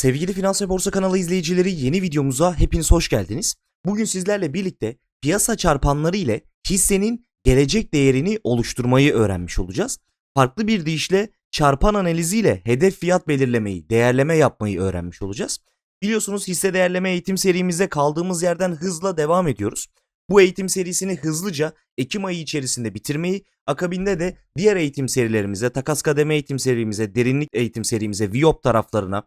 Sevgili Finans ve Borsa kanalı izleyicileri yeni videomuza hepiniz hoş geldiniz. Bugün sizlerle birlikte piyasa çarpanları ile hissenin gelecek değerini oluşturmayı öğrenmiş olacağız. Farklı bir deyişle çarpan analiziyle hedef fiyat belirlemeyi, değerleme yapmayı öğrenmiş olacağız. Biliyorsunuz hisse değerleme eğitim serimizde kaldığımız yerden hızla devam ediyoruz. Bu eğitim serisini hızlıca Ekim ayı içerisinde bitirmeyi, akabinde de diğer eğitim serilerimize, takas kademe eğitim serimize, derinlik eğitim serimize, VIOP taraflarına,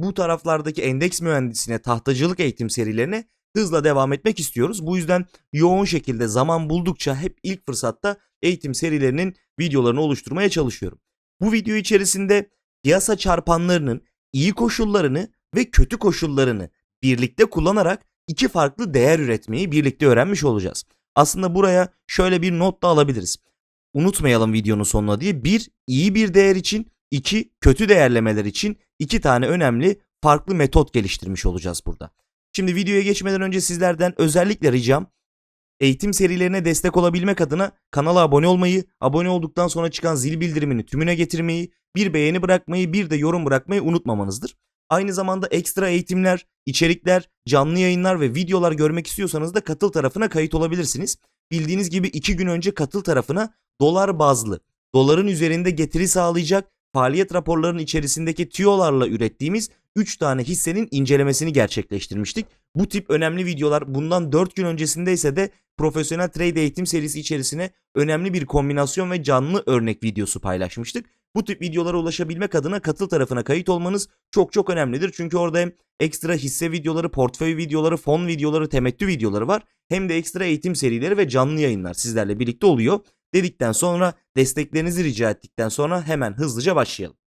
bu taraflardaki endeks mühendisine, tahtacılık eğitim serilerine hızla devam etmek istiyoruz. Bu yüzden yoğun şekilde zaman buldukça hep ilk fırsatta eğitim serilerinin videolarını oluşturmaya çalışıyorum. Bu video içerisinde piyasa çarpanlarının iyi koşullarını ve kötü koşullarını birlikte kullanarak iki farklı değer üretmeyi birlikte öğrenmiş olacağız. Aslında buraya şöyle bir not da alabiliriz. Unutmayalım videonun sonuna diye bir iyi bir değer için iki kötü değerlemeler için iki tane önemli farklı metot geliştirmiş olacağız burada. Şimdi videoya geçmeden önce sizlerden özellikle ricam eğitim serilerine destek olabilmek adına kanala abone olmayı, abone olduktan sonra çıkan zil bildirimini tümüne getirmeyi, bir beğeni bırakmayı, bir de yorum bırakmayı unutmamanızdır. Aynı zamanda ekstra eğitimler, içerikler, canlı yayınlar ve videolar görmek istiyorsanız da katıl tarafına kayıt olabilirsiniz. Bildiğiniz gibi 2 gün önce katıl tarafına dolar bazlı, doların üzerinde getiri sağlayacak faaliyet raporlarının içerisindeki tüyolarla ürettiğimiz 3 tane hissenin incelemesini gerçekleştirmiştik. Bu tip önemli videolar bundan 4 gün öncesinde ise de profesyonel trade eğitim serisi içerisine önemli bir kombinasyon ve canlı örnek videosu paylaşmıştık. Bu tip videolara ulaşabilmek adına katıl tarafına kayıt olmanız çok çok önemlidir. Çünkü orada hem ekstra hisse videoları, portföy videoları, fon videoları, temettü videoları var. Hem de ekstra eğitim serileri ve canlı yayınlar sizlerle birlikte oluyor. Dedikten sonra desteklerinizi rica ettikten sonra hemen hızlıca başlayalım.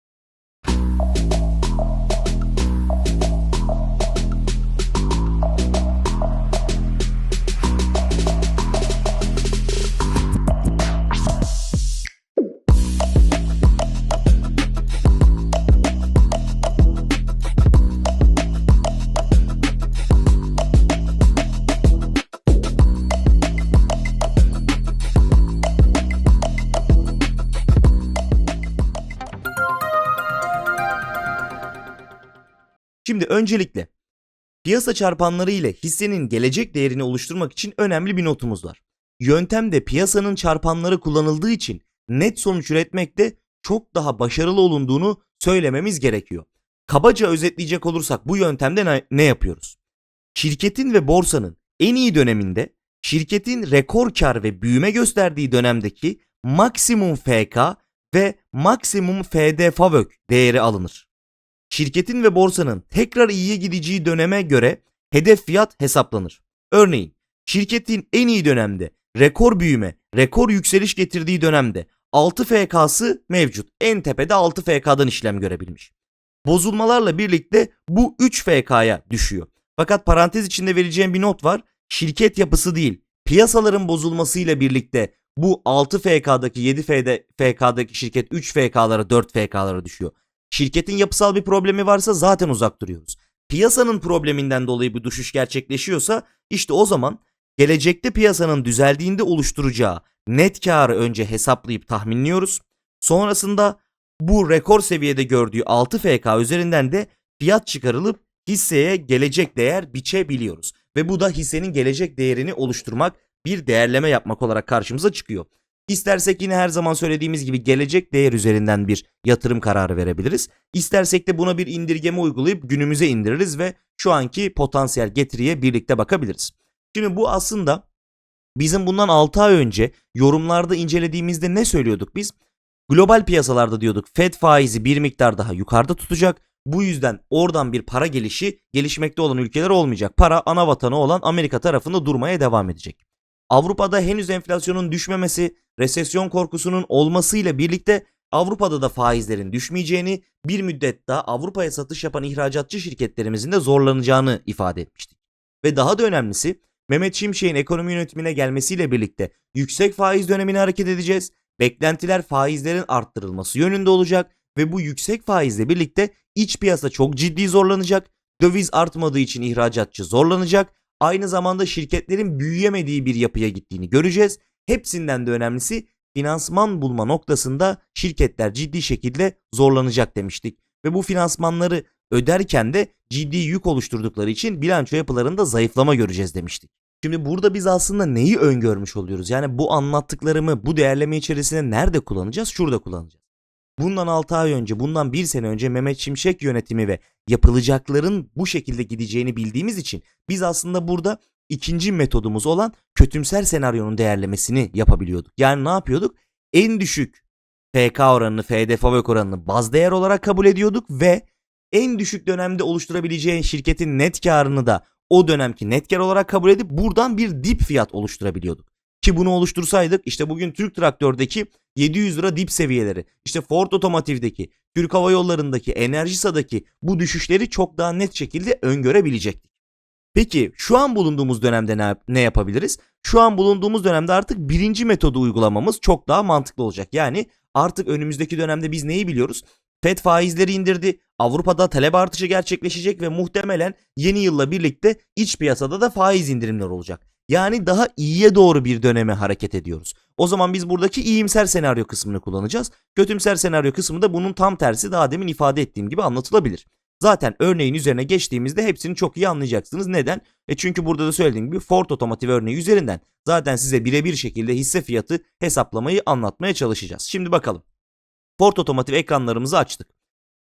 Öncelikle piyasa çarpanları ile hissenin gelecek değerini oluşturmak için önemli bir notumuz var. Yöntemde piyasanın çarpanları kullanıldığı için net sonuç üretmekte çok daha başarılı olunduğunu söylememiz gerekiyor. Kabaca özetleyecek olursak bu yöntemde ne, yapıyoruz? Şirketin ve borsanın en iyi döneminde şirketin rekor kar ve büyüme gösterdiği dönemdeki maksimum FK ve maksimum FD FAVÖK değeri alınır şirketin ve borsanın tekrar iyiye gideceği döneme göre hedef fiyat hesaplanır. Örneğin şirketin en iyi dönemde rekor büyüme, rekor yükseliş getirdiği dönemde 6 FK'sı mevcut. En tepede 6 FK'dan işlem görebilmiş. Bozulmalarla birlikte bu 3 FK'ya düşüyor. Fakat parantez içinde vereceğim bir not var. Şirket yapısı değil, piyasaların bozulmasıyla birlikte bu 6 FK'daki 7 FK'daki şirket 3 FK'lara 4 FK'lara düşüyor. Şirketin yapısal bir problemi varsa zaten uzak duruyoruz. Piyasanın probleminden dolayı bir düşüş gerçekleşiyorsa işte o zaman gelecekte piyasanın düzeldiğinde oluşturacağı net karı önce hesaplayıp tahminliyoruz. Sonrasında bu rekor seviyede gördüğü 6 FK üzerinden de fiyat çıkarılıp hisseye gelecek değer biçebiliyoruz. Ve bu da hissenin gelecek değerini oluşturmak, bir değerleme yapmak olarak karşımıza çıkıyor. İstersek yine her zaman söylediğimiz gibi gelecek değer üzerinden bir yatırım kararı verebiliriz. İstersek de buna bir indirgeme uygulayıp günümüze indiririz ve şu anki potansiyel getiriye birlikte bakabiliriz. Şimdi bu aslında bizim bundan 6 ay önce yorumlarda incelediğimizde ne söylüyorduk biz? Global piyasalarda diyorduk Fed faizi bir miktar daha yukarıda tutacak. Bu yüzden oradan bir para gelişi gelişmekte olan ülkeler olmayacak. Para ana vatanı olan Amerika tarafında durmaya devam edecek. Avrupa'da henüz enflasyonun düşmemesi, resesyon korkusunun olmasıyla birlikte Avrupa'da da faizlerin düşmeyeceğini, bir müddet daha Avrupa'ya satış yapan ihracatçı şirketlerimizin de zorlanacağını ifade etmiştik. Ve daha da önemlisi Mehmet Şimşek'in ekonomi yönetimine gelmesiyle birlikte yüksek faiz dönemine hareket edeceğiz. Beklentiler faizlerin arttırılması yönünde olacak ve bu yüksek faizle birlikte iç piyasa çok ciddi zorlanacak. Döviz artmadığı için ihracatçı zorlanacak aynı zamanda şirketlerin büyüyemediği bir yapıya gittiğini göreceğiz. Hepsinden de önemlisi finansman bulma noktasında şirketler ciddi şekilde zorlanacak demiştik. Ve bu finansmanları öderken de ciddi yük oluşturdukları için bilanço yapılarında zayıflama göreceğiz demiştik. Şimdi burada biz aslında neyi öngörmüş oluyoruz? Yani bu anlattıklarımı bu değerleme içerisinde nerede kullanacağız? Şurada kullanacağız. Bundan 6 ay önce, bundan 1 sene önce Mehmet Şimşek yönetimi ve yapılacakların bu şekilde gideceğini bildiğimiz için biz aslında burada ikinci metodumuz olan kötümser senaryonun değerlemesini yapabiliyorduk. Yani ne yapıyorduk? En düşük FK oranını, FD fabrik oranını baz değer olarak kabul ediyorduk ve en düşük dönemde oluşturabileceğin şirketin net karını da o dönemki net kar olarak kabul edip buradan bir dip fiyat oluşturabiliyorduk. Ki bunu oluştursaydık işte bugün Türk Traktör'deki 700 lira dip seviyeleri, işte Ford Otomotiv'deki, Türk Hava Yolları'ndaki, Enerjisa'daki bu düşüşleri çok daha net şekilde öngörebilecektik. Peki şu an bulunduğumuz dönemde ne, ne yapabiliriz? Şu an bulunduğumuz dönemde artık birinci metodu uygulamamız çok daha mantıklı olacak. Yani artık önümüzdeki dönemde biz neyi biliyoruz? FED faizleri indirdi. Avrupa'da talep artışı gerçekleşecek ve muhtemelen yeni yılla birlikte iç piyasada da faiz indirimler olacak. Yani daha iyiye doğru bir döneme hareket ediyoruz. O zaman biz buradaki iyimser senaryo kısmını kullanacağız. Kötümser senaryo kısmı da bunun tam tersi daha demin ifade ettiğim gibi anlatılabilir. Zaten örneğin üzerine geçtiğimizde hepsini çok iyi anlayacaksınız. Neden? E çünkü burada da söylediğim gibi Ford Otomotiv örneği üzerinden zaten size birebir şekilde hisse fiyatı hesaplamayı anlatmaya çalışacağız. Şimdi bakalım. Ford Otomotiv ekranlarımızı açtık.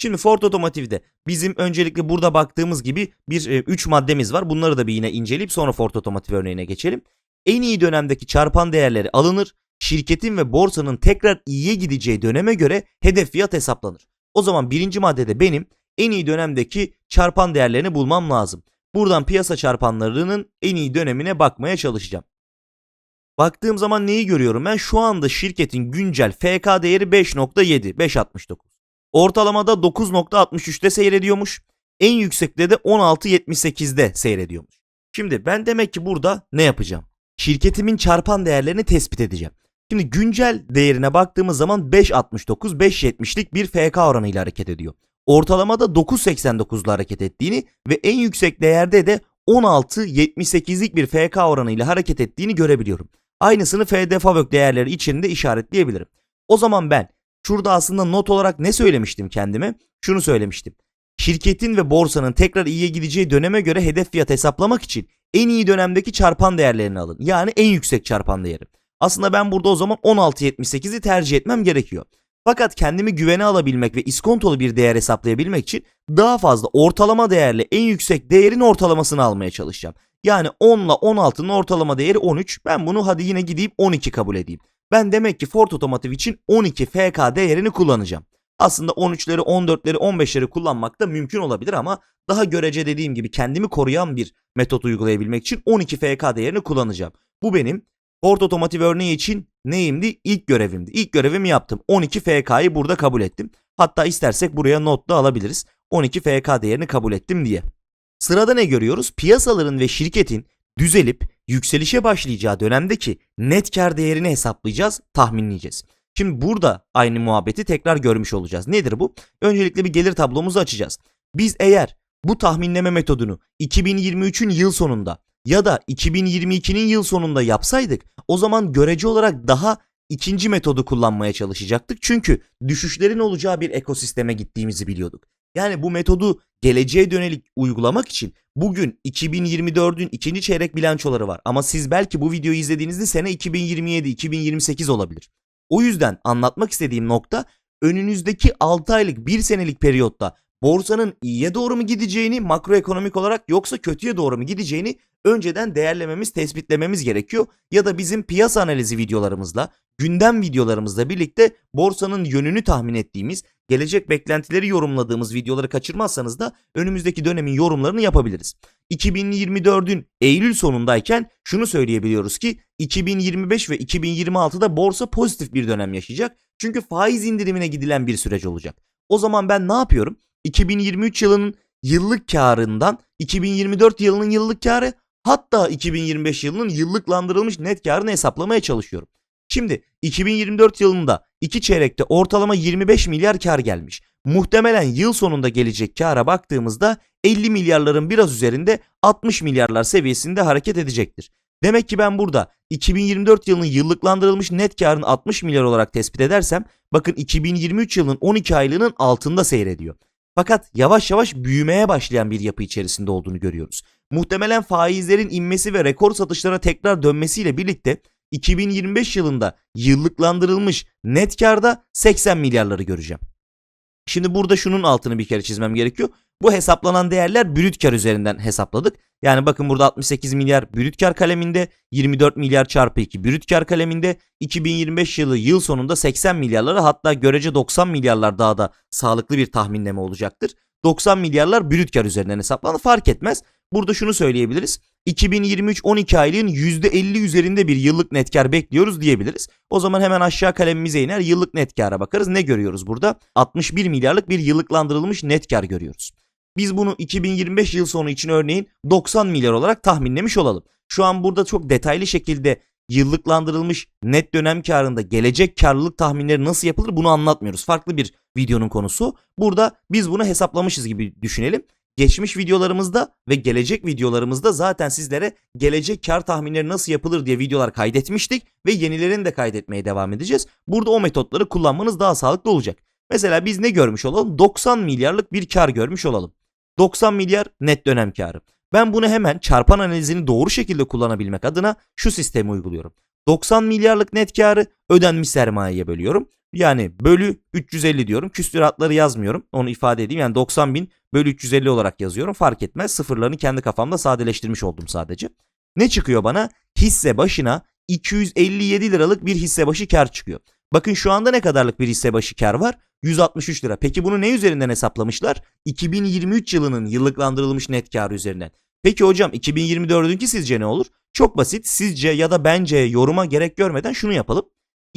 Şimdi Ford Otomotiv'de bizim öncelikle burada baktığımız gibi bir 3 maddemiz var. Bunları da bir yine inceleyip sonra Ford Otomotiv örneğine geçelim. En iyi dönemdeki çarpan değerleri alınır. Şirketin ve borsanın tekrar iyiye gideceği döneme göre hedef fiyat hesaplanır. O zaman birinci maddede benim en iyi dönemdeki çarpan değerlerini bulmam lazım. Buradan piyasa çarpanlarının en iyi dönemine bakmaya çalışacağım. Baktığım zaman neyi görüyorum ben? Şu anda şirketin güncel FK değeri 5.7, 5.69. Ortalamada 9.63'te seyrediyormuş. En yüksekte de 16.78'de seyrediyormuş. Şimdi ben demek ki burada ne yapacağım? Şirketimin çarpan değerlerini tespit edeceğim. Şimdi güncel değerine baktığımız zaman 5.69, 5.70'lik bir FK oranıyla hareket ediyor. Ortalamada 9.89'la hareket ettiğini ve en yüksek değerde de 16.78'lik bir FK oranıyla hareket ettiğini görebiliyorum. Aynısını FD Favök değerleri içinde işaretleyebilirim. O zaman ben şurada aslında not olarak ne söylemiştim kendime? Şunu söylemiştim. Şirketin ve borsanın tekrar iyiye gideceği döneme göre hedef fiyat hesaplamak için en iyi dönemdeki çarpan değerlerini alın. Yani en yüksek çarpan değeri. Aslında ben burada o zaman 16.78'i tercih etmem gerekiyor. Fakat kendimi güvene alabilmek ve iskontolu bir değer hesaplayabilmek için daha fazla ortalama değerli en yüksek değerin ortalamasını almaya çalışacağım. Yani 10 ile 16'nın ortalama değeri 13. Ben bunu hadi yine gideyim 12 kabul edeyim. Ben demek ki Ford Otomotiv için 12 FK değerini kullanacağım. Aslında 13'leri, 14'leri, 15'leri kullanmak da mümkün olabilir ama daha görece dediğim gibi kendimi koruyan bir metot uygulayabilmek için 12 FK değerini kullanacağım. Bu benim Ford Otomotiv örneği için neyimdi? İlk görevimdi. İlk görevimi yaptım. 12 FK'yı burada kabul ettim. Hatta istersek buraya not da alabiliriz. 12 FK değerini kabul ettim diye. Sırada ne görüyoruz? Piyasaların ve şirketin düzelip yükselişe başlayacağı dönemdeki net kar değerini hesaplayacağız, tahminleyeceğiz. Şimdi burada aynı muhabbeti tekrar görmüş olacağız. Nedir bu? Öncelikle bir gelir tablomuzu açacağız. Biz eğer bu tahminleme metodunu 2023'ün yıl sonunda ya da 2022'nin yıl sonunda yapsaydık o zaman görece olarak daha ikinci metodu kullanmaya çalışacaktık. Çünkü düşüşlerin olacağı bir ekosisteme gittiğimizi biliyorduk. Yani bu metodu geleceğe dönelik uygulamak için bugün 2024'ün ikinci çeyrek bilançoları var. Ama siz belki bu videoyu izlediğinizde sene 2027-2028 olabilir. O yüzden anlatmak istediğim nokta önünüzdeki 6 aylık 1 senelik periyotta borsanın iyiye doğru mu gideceğini makroekonomik olarak yoksa kötüye doğru mu gideceğini önceden değerlememiz, tespitlememiz gerekiyor. Ya da bizim piyasa analizi videolarımızla, gündem videolarımızla birlikte borsanın yönünü tahmin ettiğimiz, gelecek beklentileri yorumladığımız videoları kaçırmazsanız da önümüzdeki dönemin yorumlarını yapabiliriz. 2024'ün Eylül sonundayken şunu söyleyebiliyoruz ki 2025 ve 2026'da borsa pozitif bir dönem yaşayacak. Çünkü faiz indirimine gidilen bir süreç olacak. O zaman ben ne yapıyorum? 2023 yılının yıllık karından 2024 yılının yıllık karı hatta 2025 yılının yıllıklandırılmış net karını hesaplamaya çalışıyorum. Şimdi 2024 yılında 2 çeyrekte ortalama 25 milyar kar gelmiş. Muhtemelen yıl sonunda gelecek kara baktığımızda 50 milyarların biraz üzerinde 60 milyarlar seviyesinde hareket edecektir. Demek ki ben burada 2024 yılının yıllıklandırılmış net karını 60 milyar olarak tespit edersem bakın 2023 yılının 12 aylığının altında seyrediyor. Fakat yavaş yavaş büyümeye başlayan bir yapı içerisinde olduğunu görüyoruz. Muhtemelen faizlerin inmesi ve rekor satışlara tekrar dönmesiyle birlikte 2025 yılında yıllıklandırılmış net karda 80 milyarları göreceğim. Şimdi burada şunun altını bir kere çizmem gerekiyor. Bu hesaplanan değerler brüt kar üzerinden hesapladık. Yani bakın burada 68 milyar brüt kar kaleminde, 24 milyar çarpı 2 brüt kar kaleminde, 2025 yılı yıl sonunda 80 milyarları hatta görece 90 milyarlar daha da sağlıklı bir tahminleme olacaktır. 90 milyarlar brüt kar üzerinden hesaplandı fark etmez. Burada şunu söyleyebiliriz. 2023 12 aylığın %50 üzerinde bir yıllık net kar bekliyoruz diyebiliriz. O zaman hemen aşağı kalemimize iner yıllık net kara bakarız. Ne görüyoruz burada? 61 milyarlık bir yıllıklandırılmış net kar görüyoruz. Biz bunu 2025 yıl sonu için örneğin 90 milyar olarak tahminlemiş olalım. Şu an burada çok detaylı şekilde yıllıklandırılmış net dönem karında gelecek karlılık tahminleri nasıl yapılır bunu anlatmıyoruz. Farklı bir videonun konusu. Burada biz bunu hesaplamışız gibi düşünelim. Geçmiş videolarımızda ve gelecek videolarımızda zaten sizlere gelecek kar tahminleri nasıl yapılır diye videolar kaydetmiştik ve yenilerini de kaydetmeye devam edeceğiz. Burada o metotları kullanmanız daha sağlıklı olacak. Mesela biz ne görmüş olalım? 90 milyarlık bir kar görmüş olalım. 90 milyar net dönem karı. Ben bunu hemen çarpan analizini doğru şekilde kullanabilmek adına şu sistemi uyguluyorum. 90 milyarlık net karı ödenmiş sermayeye bölüyorum. Yani bölü 350 diyorum. Küstüratları yazmıyorum. Onu ifade edeyim. Yani 90 bin bölü 350 olarak yazıyorum. Fark etmez. Sıfırlarını kendi kafamda sadeleştirmiş oldum sadece. Ne çıkıyor bana? Hisse başına 257 liralık bir hisse başı kar çıkıyor. Bakın şu anda ne kadarlık bir hisse başı kar var? 163 lira. Peki bunu ne üzerinden hesaplamışlar? 2023 yılının yıllıklandırılmış net karı üzerinden. Peki hocam 2024'ünki sizce ne olur? Çok basit. Sizce ya da bence yoruma gerek görmeden şunu yapalım.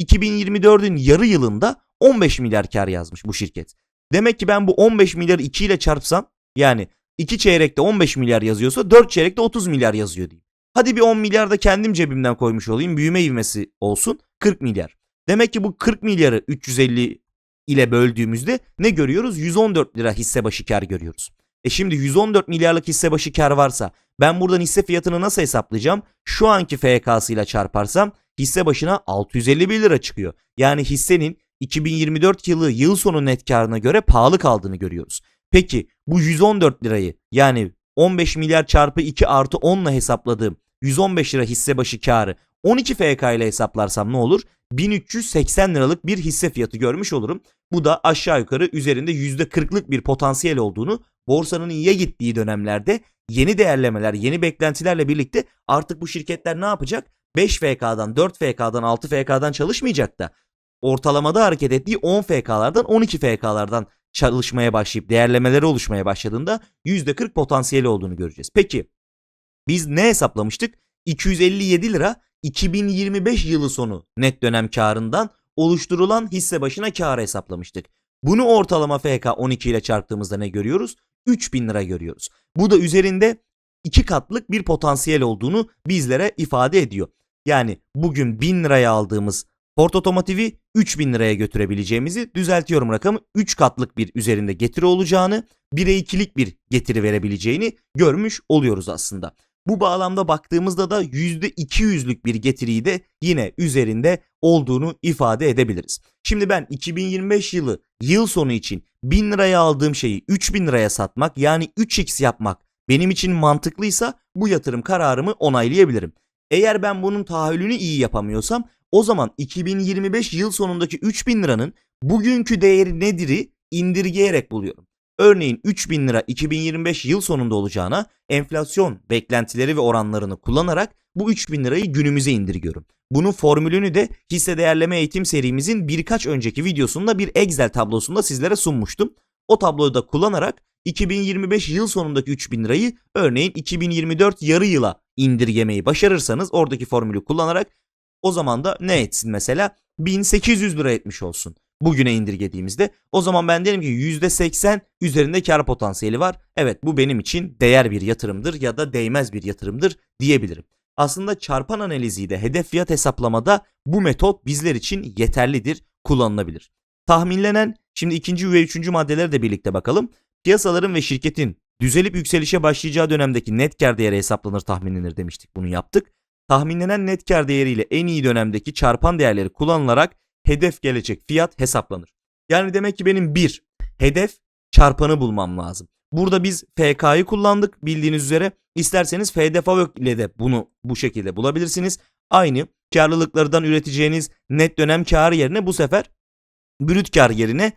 2024'ün yarı yılında 15 milyar kar yazmış bu şirket. Demek ki ben bu 15 milyarı 2 ile çarpsam yani 2 çeyrekte 15 milyar yazıyorsa 4 çeyrekte 30 milyar yazıyor diyeyim. Hadi bir 10 milyar da kendim cebimden koymuş olayım. Büyüme ivmesi olsun. 40 milyar. Demek ki bu 40 milyarı 350 ile böldüğümüzde ne görüyoruz? 114 lira hisse başı kar görüyoruz. E şimdi 114 milyarlık hisse başı kar varsa ben buradan hisse fiyatını nasıl hesaplayacağım? Şu anki FK'sıyla çarparsam hisse başına 651 lira çıkıyor. Yani hissenin 2024 yılı yıl sonu net karına göre pahalı kaldığını görüyoruz. Peki bu 114 lirayı yani 15 milyar çarpı 2 artı 10 ile hesapladığım 115 lira hisse başı karı 12 FK ile hesaplarsam ne olur? 1380 liralık bir hisse fiyatı görmüş olurum. Bu da aşağı yukarı üzerinde %40'lık bir potansiyel olduğunu borsanın iyiye gittiği dönemlerde yeni değerlemeler, yeni beklentilerle birlikte artık bu şirketler ne yapacak? 5 FK'dan, 4 FK'dan, 6 FK'dan çalışmayacak da ortalamada hareket ettiği 10 FK'lardan 12 FK'lardan çalışmaya başlayıp değerlemeleri oluşmaya başladığında %40 potansiyeli olduğunu göreceğiz. Peki biz ne hesaplamıştık? 257 lira 2025 yılı sonu net dönem karından oluşturulan hisse başına karı hesaplamıştık. Bunu ortalama FK 12 ile çarptığımızda ne görüyoruz? 3000 lira görüyoruz. Bu da üzerinde iki katlık bir potansiyel olduğunu bizlere ifade ediyor. Yani bugün 1000 liraya aldığımız Ford Otomotiv'i 3000 liraya götürebileceğimizi düzeltiyorum rakamı 3 katlık bir üzerinde getiri olacağını 1'e 2'lik bir getiri verebileceğini görmüş oluyoruz aslında. Bu bağlamda baktığımızda da %200'lük bir getiriyi de yine üzerinde olduğunu ifade edebiliriz. Şimdi ben 2025 yılı yıl sonu için 1000 liraya aldığım şeyi 3000 liraya satmak yani 3x yapmak benim için mantıklıysa bu yatırım kararımı onaylayabilirim. Eğer ben bunun tahayyülünü iyi yapamıyorsam o zaman 2025 yıl sonundaki 3000 liranın bugünkü değeri nedir'i indirgeyerek buluyorum. Örneğin 3000 lira 2025 yıl sonunda olacağına enflasyon beklentileri ve oranlarını kullanarak bu 3000 lirayı günümüze indirgiyorum. Bunun formülünü de hisse değerleme eğitim serimizin birkaç önceki videosunda bir Excel tablosunda sizlere sunmuştum. O tabloyu da kullanarak 2025 yıl sonundaki 3000 lirayı örneğin 2024 yarı yıla indirgemeyi başarırsanız oradaki formülü kullanarak o zaman da ne etsin mesela 1800 lira etmiş olsun bugüne indirgediğimizde o zaman ben derim ki %80 üzerinde kar potansiyeli var. Evet bu benim için değer bir yatırımdır ya da değmez bir yatırımdır diyebilirim. Aslında çarpan analiziyle hedef fiyat hesaplamada bu metot bizler için yeterlidir, kullanılabilir. Tahminlenen şimdi ikinci ve üçüncü maddelere de birlikte bakalım. Piyasaların ve şirketin düzelip yükselişe başlayacağı dönemdeki net kar değeri hesaplanır tahminlenir demiştik. Bunu yaptık. Tahminlenen net kar değeriyle en iyi dönemdeki çarpan değerleri kullanılarak hedef gelecek fiyat hesaplanır. Yani demek ki benim bir hedef çarpanı bulmam lazım. Burada biz FK'yı kullandık bildiğiniz üzere. İsterseniz FDFAVÖK ile de bunu bu şekilde bulabilirsiniz. Aynı karlılıklardan üreteceğiniz net dönem karı yerine bu sefer brüt kar yerine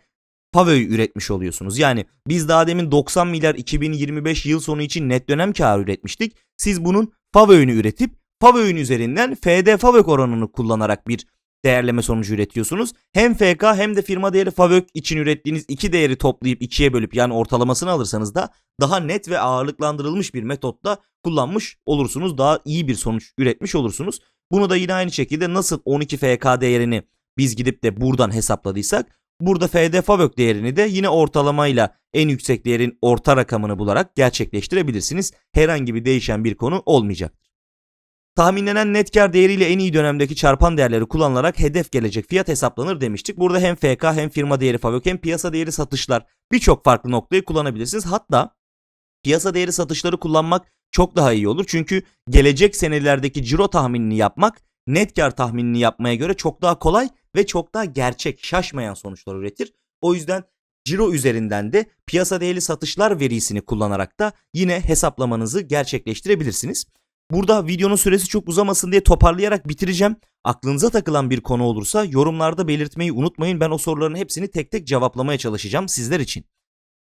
FAVÖ'yü üretmiş oluyorsunuz. Yani biz daha demin 90 milyar 2025 yıl sonu için net dönem karı üretmiştik. Siz bunun FAVÖ'ünü üretip FAVÖ'nün üzerinden FD FAVÖK oranını kullanarak bir değerleme sonucu üretiyorsunuz. Hem FK hem de firma değeri FAVÖK için ürettiğiniz iki değeri toplayıp ikiye bölüp yani ortalamasını alırsanız da daha net ve ağırlıklandırılmış bir metotla kullanmış olursunuz. Daha iyi bir sonuç üretmiş olursunuz. Bunu da yine aynı şekilde nasıl 12 FK değerini biz gidip de buradan hesapladıysak burada FD FAVÖK değerini de yine ortalamayla en yüksek değerin orta rakamını bularak gerçekleştirebilirsiniz. Herhangi bir değişen bir konu olmayacaktır. Tahminlenen net kar değeriyle en iyi dönemdeki çarpan değerleri kullanılarak hedef gelecek fiyat hesaplanır demiştik. Burada hem FK hem firma değeri FAVÖK hem piyasa değeri satışlar birçok farklı noktayı kullanabilirsiniz. Hatta piyasa değeri satışları kullanmak çok daha iyi olur. Çünkü gelecek senelerdeki ciro tahminini yapmak net kar tahminini yapmaya göre çok daha kolay ve çok daha gerçek, şaşmayan sonuçlar üretir. O yüzden ciro üzerinden de piyasa değeri satışlar verisini kullanarak da yine hesaplamanızı gerçekleştirebilirsiniz. Burada videonun süresi çok uzamasın diye toparlayarak bitireceğim. Aklınıza takılan bir konu olursa yorumlarda belirtmeyi unutmayın. Ben o soruların hepsini tek tek cevaplamaya çalışacağım sizler için.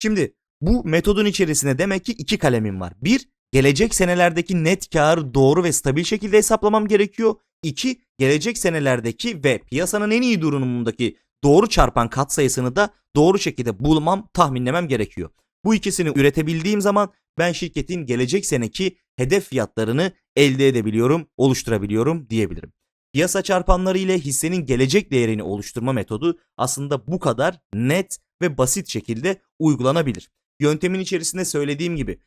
Şimdi bu metodun içerisinde demek ki iki kalemim var. Bir, gelecek senelerdeki net karı doğru ve stabil şekilde hesaplamam gerekiyor. İki, gelecek senelerdeki ve piyasanın en iyi durumundaki doğru çarpan katsayısını da doğru şekilde bulmam, tahminlemem gerekiyor. Bu ikisini üretebildiğim zaman ben şirketin gelecek seneki hedef fiyatlarını elde edebiliyorum, oluşturabiliyorum diyebilirim. Piyasa çarpanları ile hissenin gelecek değerini oluşturma metodu aslında bu kadar net ve basit şekilde uygulanabilir. Yöntemin içerisinde söylediğim gibi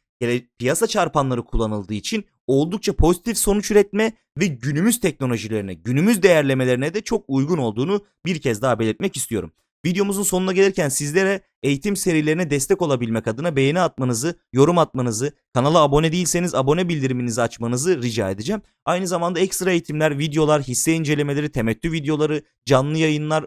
piyasa çarpanları kullanıldığı için oldukça pozitif sonuç üretme ve günümüz teknolojilerine, günümüz değerlemelerine de çok uygun olduğunu bir kez daha belirtmek istiyorum. Videomuzun sonuna gelirken sizlere eğitim serilerine destek olabilmek adına beğeni atmanızı, yorum atmanızı, kanala abone değilseniz abone bildiriminizi açmanızı rica edeceğim. Aynı zamanda ekstra eğitimler, videolar, hisse incelemeleri, temettü videoları, canlı yayınlar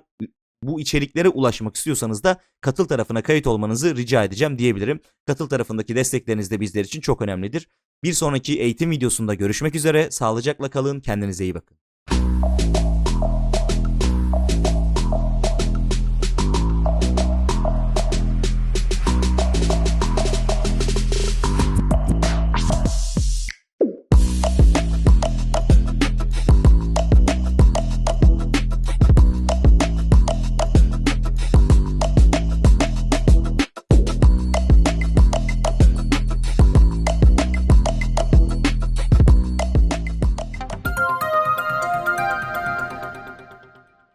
bu içeriklere ulaşmak istiyorsanız da katıl tarafına kayıt olmanızı rica edeceğim diyebilirim. Katıl tarafındaki destekleriniz de bizler için çok önemlidir. Bir sonraki eğitim videosunda görüşmek üzere. Sağlıcakla kalın. Kendinize iyi bakın.